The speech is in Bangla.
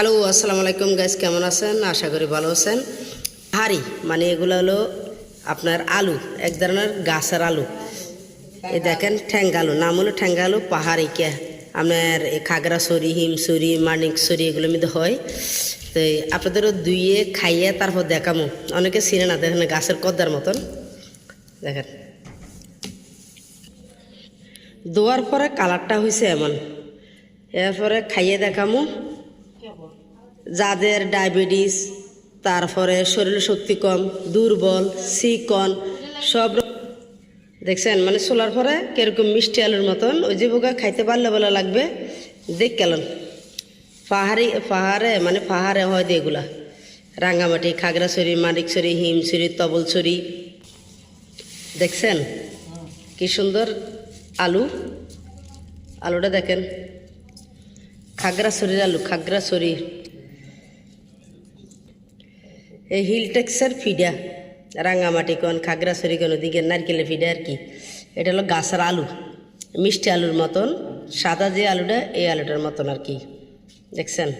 হ্যালো, আসসালামু আলাইকুম গাইস কেমন আছেন? আশা করি ভালো আছেন। হাড়ি মানে এগুলো হলো আপনার আলু, এক ধরনের গাছের আলু। এই দেখেন ঠ্যাঙ্গা আলু নাম হলো ঠ্যাঙ্গা আলু পাহাড়ি কে। আপনার খাগড়াছড়ি, হিমছড়ি, মানিকছড়ি এগুলোর মধ্যে হয়। তো আপনাদেরও দুইয়ে খাইয়ে তারপর দেখামো। অনেকে চিনে না, দেখেন গাছের কদ্দার মতন। দেখেন। দোয়ার পরে কালারটা হয়েছে এমন। এরপরে খাইয়ে দেখামো। যাদের ডায়াবেটিস, তারপরে শরীর শক্তি কম, দুর্বল সিকন সব দেখছেন? মানে সোলার পরে কীরকম মিষ্টি আলুর মতন ওই যে বোকা খাইতে পারলে বলে লাগবে, দেখ কেলন। পাহাড়ি, পাহাড়ে মানে পাহাড়ে হয় এগুলা। রাঙ্গামাটি, খাগড়াছড়ি, মানিকছড়ি, হিমছড়ি, তবলছড়ি। দেখছেন? কি সুন্দর আলু। আলুটা দেখেন। খাগড়াছড়ির আলু খাগড়াছড়ি এই হিল টেক্সের ফিডা, রাঙামাটি কোন, খাগড়াছড়ি কোন, ওদিকে নারকেলের ফিডা আর কি। এটা হলো গাছের আলু, মিষ্টি আলুর মতন, সাদা যে আলুটা, এই আলুটার মতন আর কি। দেখছেন?